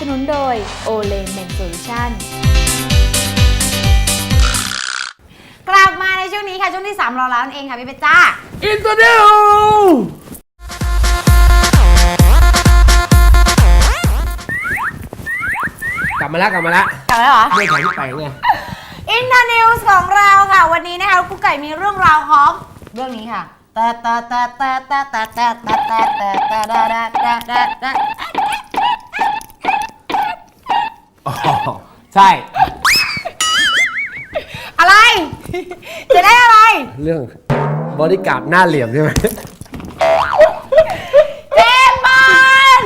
สนุนโดย o l e m e n Solution กลับมาในช่วงนี้ค่ะ ช่วงที่ 3 รอแล้วนั่นเองค่ะพี่เปจ้า อินเตอร์เน็ตกลับมาแล้วกลับมาแล้วกลับแล้วเหรอ เรื่องของที่ไปไงอินเ r อร์นิวส์ของเราค่ะ วันนี้นะคะกุ๊กไก่มีเรื่องราวของเรื่องนี้ค่ะตาตาตาตาตาตาตาตาตาตาตาตาตาตาตาตาอ๋อ ใช่ อะไร จะได้อะไร เรื่องบริการดหน้าเหลี่ยมใช่ไหมเจมส์บอล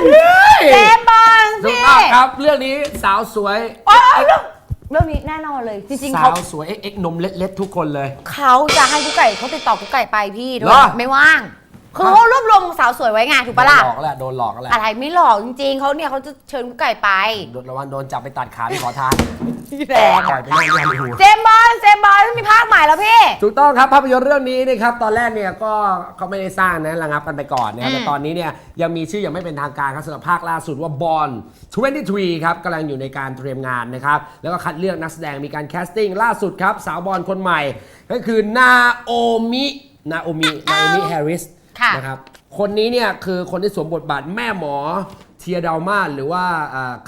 เจมส์บอลถูสิกต้องครับ เรื่องนี้สาวสวยโอ๊ยเรื่องเรื่องนี้แน่นอนเลย จริงๆสาเขาวสวยเอ็กเอ็กนมเล็ดๆทุกคนเลย เขาจะให้กุ๊กไก่เขาติดต่อกุ๊กไก่ไปพี่ด้วเหรยอ ไม่ว่าง คือเขารวบรวมสาวสวยไว้ไงถูกปะล่ะ โดนหลอกแล้วโดนหลอกแล้วอะไรไม่หลอกจริงๆ เขาเนี่ยเขาจะเชิญกุ๊กไก่ไปโดนระวังโดนจับไปตัดขาที่ขอทานแรงปล่อยไปนั่งยันหูเจมส์บอลเจมส์บอลมีภาคใหม่แล้วพี่ ถูกต้องครับภาพยนตร์เรื่องนี้นะครับตอนแรกเนี่ยก็เขาไม่ได้สร้างนะระงับกันไปก่อนนะครับอืม แต่ตอนนี้เนี่ยยังมีชื่อยังไม่เป็นทางการครับสำหรับภาคล่าสุดว่าบอล23ครับกำลังอยู่ในการเตรียมงานนะครับแล้วก็คัดเลือกนักแสดงมีการแคสติ้งล่าสุดครับสาวบอลคนใหม่ ก็คือนาโอมินาโอมินาโอมิแฮร์ริส ค่ะนะครับ คนนี้เนี่ยคือคนที่สวมบทบาทแม่หมอเทียดาลมาหรือว่า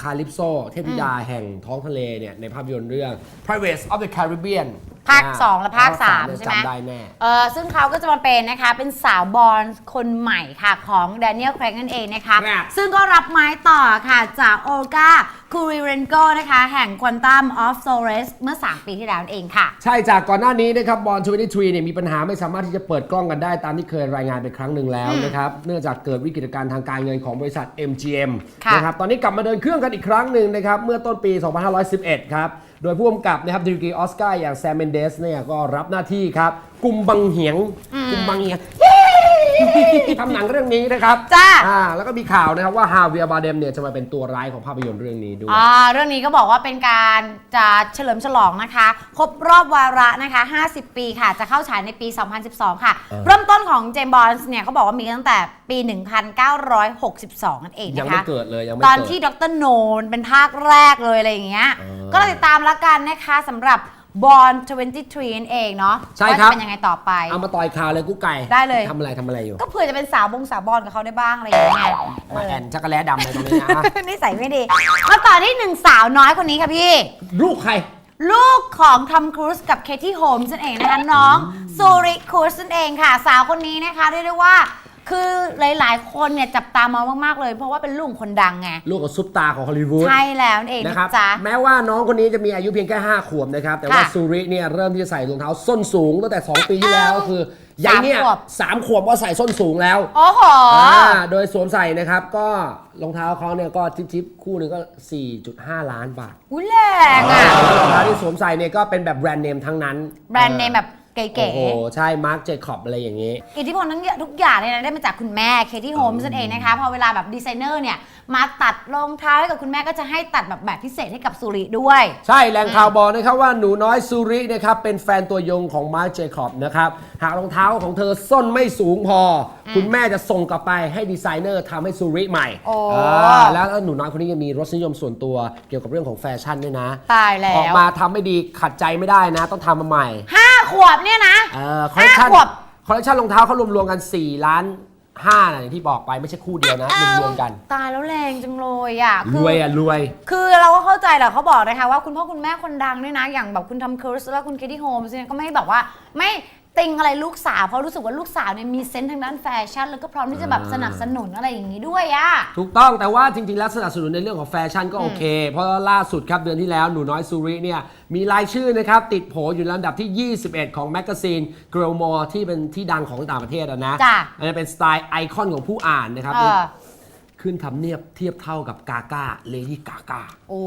คาลิปโซ เทพธิดาแห่งท้องทะเลเนี่ยในภาพยนตร์เรื่อง Pirates of the Caribbean ภาคอ่สองและภาคสามเนี่ยใช่ไหม จำได้แน่ เออซึ่งเขาก็จะมาเป็นนะคะ เป็นสาวบอลคนใหม่ค่ะของแดเนียลแครกนั่นเองนะคะ ครับ ซึ่งก็รับไม้ต่อค่ะจากโอลกา คูริเรนโกนะคะ แห่งควอนตัมออฟโซเรสเมื่อ 3 ปีที่แล้วนั่นเองค่ะ ใช่จากก่อนหน้านี้นะครับบอล23เนี่ยมีปัญหาไม่สามารถที่จะเปิดกล้องกันได้ตามที่เคยรายงานไปครั้งหนึ่งแล้วนะครับ เนื่องจากเกิดวิกฤตการณ์ทางการเงินของบริษัท MGM ค่ะนะครับตอนนี้กลับมาเดินเครื่องกันอีกครั้งหนึ่งนะครับ เมื่อต้นปี 2511 ครับ โดยผู้กำกับนะครับดีกรีออสการ์อย่างแซมเมนเดสเนี่ยก็รับหน้าที่ครับกุมบังเหียงกุมบังเหียง ทำหนังเรื่องนี้นะครับจ้า อ่าแล้วก็มีข่าวนะครับว่าฮาเวียร์บาเดมเนี่ยจะมาเป็นตัวร้ายของภาพยนตร์เรื่องนี้ด้วย อ่าเรื่องนี้ก็บอกว่าเป็นการจะเฉลิมฉลองนะคะ ครบรอบวาระนะคะ 50 ปีค่ะ จะเข้าฉายในปี 2012 ค่ะ เออ เริ่มต้นของเจมส์บอลส์เนี่ยเขาบอกว่ามีตั้งแต่ปี 1962 นั่นเองยังนะไม่คะ เกิดเลยยังไม่ตอนเกิดที่ดรโนนเป็นภาคแรกเลยอะไรอย่างเงี้ย เออ ก็ติดตามแล้วกันนะคะสำหรับ บอล23นั่นเองเนาะใช่ว่าครับจะเป็นยังไงต่อไป เอามาต่อยข่าวเลยกุ๊กไก่ได้เลย ทำอะไรทำอะไรอยู่ก็เผื่อจะเป็นสาวบงสาวบอลกับเขาได้บ้างอะไรอย่างเงี้ยเอมาอแอนชักกะแล้ดำเลยตรงนี้นะนิสัยไม่ดีมาต่อที่หนึ่งสาวน้อยคนนี้ค่ะพี่ ลูกใคร ลูกของทอมครูซกับเคที่โฮมส์นั่นเองนะคะ น้องซูริครูซนั่นเองค่ะ สาวคนนี้นะคะ เรียกได้ว่า คือหลายๆ คนเนี่ยจับตามองมากๆเลย เพราะว่าเป็นลูกของคนดังไงลูกกับซุปตาของฮอลลีวูดใช่แล้วนั่นเองนะนะครับจ๊ะ แม้ว่าน้องคนนี้จะมีอายุเพียงแค่ 5 ขวบนะครับ แต่ว่าค่ะซูริเนี่ยเริ่มที่จะใส่รองเท้าส้นสูงตั้งแต่ 2 ปีที่แล้วคือใหญ่เนี่ยสามขวบ สามขวบก็ใส่ส้นสูงแล้วโอ้โหอ่าโดยสวมใส่นะครับก็รองเท้าเขาเนี่ยก็ทิปๆคู่หนึงก็ 4.5 ล้านบาทอุ้ยแรงอะรองเท้าที่สวมใส่เนี่ยก็เป็นแบบแบรนด์เนมทั้งนั้นแบรนด์เนมแบบ เก๋โอ้โหใช่ มาร์คเจคอบอะไรอย่างนี้ๆอิทธิพลทั้งเยอะทุกอย่างเนี่ยนะได้มาจากคุณแม่เคที่โฮมส์นั่นเองนะคะ พอเวลาแบบดีไซเนอร์เนี่ย มาตัดรองเท้าให้กับคุณแม่ก็จะให้ตัดแบบแบบพิเศษให้กับซูริด้วย ใช่ แหล่งข่าวบอกนะครับว่าหนูน้อยซูรินะครับ เป็นแฟนตัวยงของมาร์คเจคอบนะครับ หากรองเท้าของเธอส้นไม่สูงพออคุณแม่จะส่งกลับไปให้ดีไซเนอร์ทำให้ซูริใหม่โอ้าแล้วหนูน้อยคนนี้ยังมีรสนิยมส่วนตัวเกี่ยวกับเรื่องของแฟชั่นด้วยนะ ตายแล้ออกวมาทำไม่ดีขัดใจไม่ได้นะ ต้องทำมาใหม่ ห้า ขวบเนี่ยนะเออคอลเลคชันห้าขวบ คอลเลคชันรองเท้าเขารวมๆกัน 4 ล้าน5นะอย่างที่บอกไปไม่ใช่คู่เดียวนะรวมๆกัน ตายแล้วแรงจังเลยอะรคือวยอะรวย คือเราก็เข้าใจแหละเขาบอกนะคะว่าคุณพ่อคุณแม่คนดังเนี่ยนะ อย่างแบบคุณทอมครูซและคุณเคที่โฮมส์เนี่ยก็ไม่แบบว่าไม่ ติงอะไรลูกสาวเพราะรู้สึกว่าลูกสาวเนี่ยมีเซนส์ทางด้านแฟชั่น แล้วก็พร้อมที่จะแบบอ่าสนับสนุนอะไรอย่างนี้ด้วยอะถูกต้องแต่ว่าจริงๆ แล้วสนับสนุนในเรื่องของแฟชั่นก็โอเค เพราะล่าสุดครับเดือนที่แล้วหนูน้อยซูริเนี่ยมีรายชื่อนะครับ ติดโผอยู่ลำดับที่ 21 ของแมกกาซีน g r o m o r e ที่เป็นที่ดังของต่างประเทศอะนะจ้ะอันนี้เป็นสไตล์ไอคอนของผู้อ่านนะครับเออ ขึ้นทำเนียบเทียบเท่ากับกาก้าเลดี้กาก้าโอ้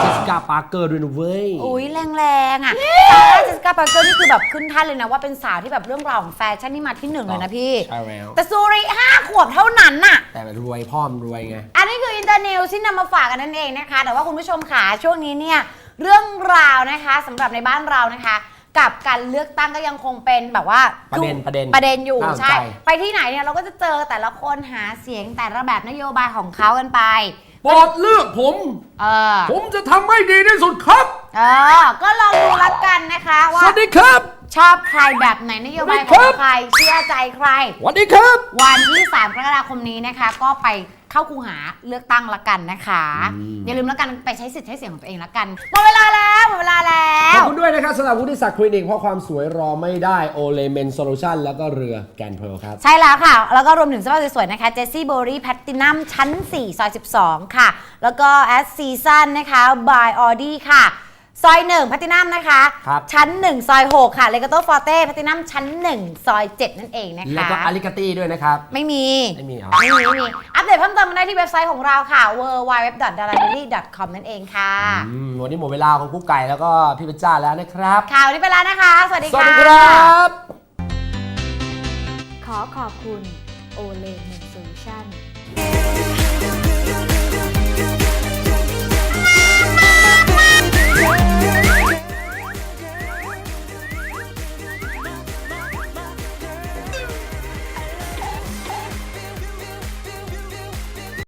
เจสสิก้าปาร์เกอร์ด้วยนะเว้ย อุ้ยแรงๆอะซาร่าเจสสิก้าปาร์เกอร์นี่คือแบบขึ้นท่านเลยนะ ว่าเป็นสาวที่แบบเรื่องราวของแฟชั่นนี่มาที่หนึ่งเลยนะพี่ ใช่แล้ว แต่ซูริห้าขวบเท่านั้นน่ะ แต่รวยพ่อมนรวยไง อันนี้คืออินเตอร์เน็ตที่นำมาฝากกันนั่นเองนะคะ แต่ว่าคุณผู้ชมขาช่วงนี้เนี่ย เรื่องราวนะคะสำหรับในบ้านเรานะคะ กับการเลือกตั้งก็ยังคงเป็นแบบว่าประเด็นประเด็นประเด็นอยู่น่าสนใจ ใช่ ไปที่ไหนเนี่ยเราก็จะเจอแต่ละคนหาเสียงแต่ละแบบนโยบายของเขากันไป โปรดเลือกผม เออ ผมจะทำให้ดีที่สุดครับ เออ ก็ลองดูละกันนะคะสว่าวัสดีครับ ชอบใครแบบไหนนโยบายสวัสดีขครัองบ ใครเชื่อใจใคร สวัสดีครับ วันที่3กรกฎาคมนี้นะคะ ก็ไปเข้าคูหาเลือกตั้งละกันนะคะ อย่าลืมแล้วกันไปใช้สิทธิ์ใช้เสียงของตัวเองละกันหมดเวลาแล้ว หมดเวลาแล้ขอบว คุณด้วยนะครับสำหรับวุฒิศักดิ์คลินิกเพราะความสวยรอไม่ได้โอเลเมนโซลูชันแล้วก็เรือแกนเพลครับ ใช่แล้วค่ะ แล้วก็รวมถึงเสื้อผ้าสวยๆนะคะ เจสซี่โบรี่แพตตินัมชั้น 4 ซอย 12 ค่ะ แล้วก็แอสซีซันนะคะ บายออดี้ค่ะ ซอย1แพตตินัมนะคะ ครับ ชั้น 1 ซอย 6 ค่ะเลกาโตฟอร์เต้แพตตินัมชั้น 1 ซอย 7 นั่นเองนะคะ แล้วก็อาริกาตี้ด้วยนะครับ ไม่มี ไม่มีเหรอ ไม่มีไม่มี อัปเดตเพิ่มเติมกันได้ที่เว็บไซต์ของเราค่ะ w w w d a r a d a i l y c o m นั่นเองค่ะ อืมวันนี้หมดเวลาของกุ๊กไก่แล้วก็พี่เป็จจ้าแล้วนะครับ ข่าววันนี้ไปแล้วนะคะ สวัสดีสวัสค่ะ ดีครับ ขอขอบคุณโอเล n นโซลูชัน